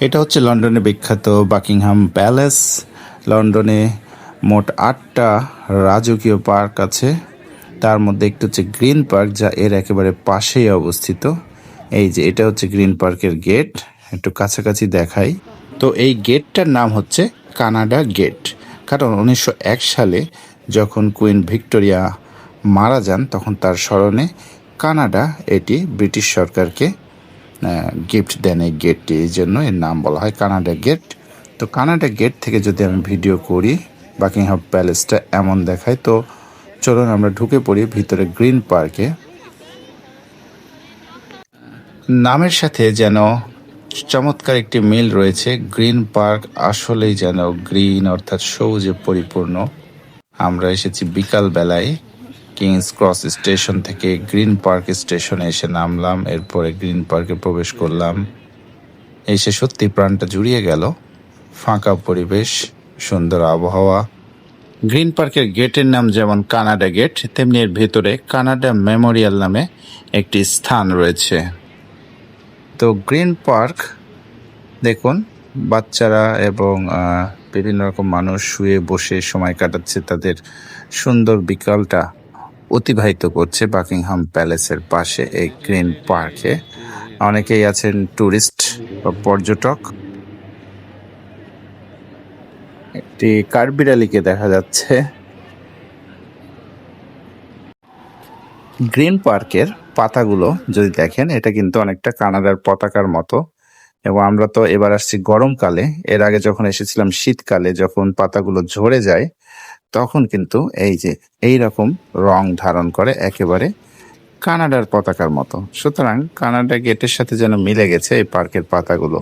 এটা হচ্ছে লন্ডনে বিখ্যাত বাকিংহাম প্যালেস। লন্ডনে মোট আটটা রাজকীয় পার্ক আছে। তার মধ্যে একটি হচ্ছে গ্রিন পার্ক, যা এর একেবারে পাশেই অবস্থিত। এই যে, এটা হচ্ছে গ্রিন পার্কের গেট। একটু কাছাকাছি দেখাই। তো এই গেটটার নাম হচ্ছে কানাডা গেট। কারণ উনিশশো এক সালে যখন কুইন ভিক্টোরিয়া মারা যান, তখন তার স্মরণে কানাডা এটি ব্রিটিশ সরকারকে গিফট দেন এই গেটটি এই জন্য এর নাম বলা হয় কানাডা গেট তো কানাডা গেট থেকে যদি আমি ভিডিও করি বাকিংহাম প্যালেসটা এমন দেখায়, তো চলুন আমরা ঢুকে পড়ি ভিতরে গ্রিন পার্কে নামের সাথে যেন চমৎকার একটি মিল রয়েছে গ্রিন পার্ক আসলেই যেন গ্রিন অর্থাৎ সবুজে পরিপূর্ণ। আমরা এসেছি বিকাল বেলায় কিংস ক্রস স্টেশন থেকে গ্রিন পার্ক স্টেশনে এসে নামলাম, এরপরে গ্রিন পার্কে প্রবেশ করলাম। এসে সত্যি প্রাণটা জুড়িয়ে গেল। ফাঁকা পরিবেশ, সুন্দর আবহাওয়া। গ্রিন পার্কের গেটের নাম যেমন কানাডা গেট তেমনি এর ভেতরে কানাডা মেমোরিয়াল নামে একটি স্থান রয়েছে। তো গ্রিন পার্ক দেখুন, বাচ্চারা এবং বিভিন্ন রকম মানুষ শুয়ে বসে সময় কাটাচ্ছে তাদের সুন্দর বিকালটা। অতিবাহিত করছে বাকিংহাম প্যালেসের পাশে এই গ্রিন পার্কে। অনেকেই আছেন ট্যুরিস্ট বা পর্যটক। একটি কাঠবিড়ালিকে দেখা যাচ্ছে। গ্রিন পার্কের পাতাগুলো যদি দেখেন, এটা কিন্তু অনেকটা কানাডার পতাকার মতো। এবং আমরা তো এবার আসছি গরমকালে। এর আগে যখন এসেছিলাম শীতকালে, যখন পাতাগুলো ঝরে যায় তখন কিন্তু এই যে এই রকম রং ধারণ করে একেবারে কানাডার পতাকার মতো। সুতরাং কানাডা গেটের সাথে যেন মিলে গেছে এই পার্কের পাতাগুলো।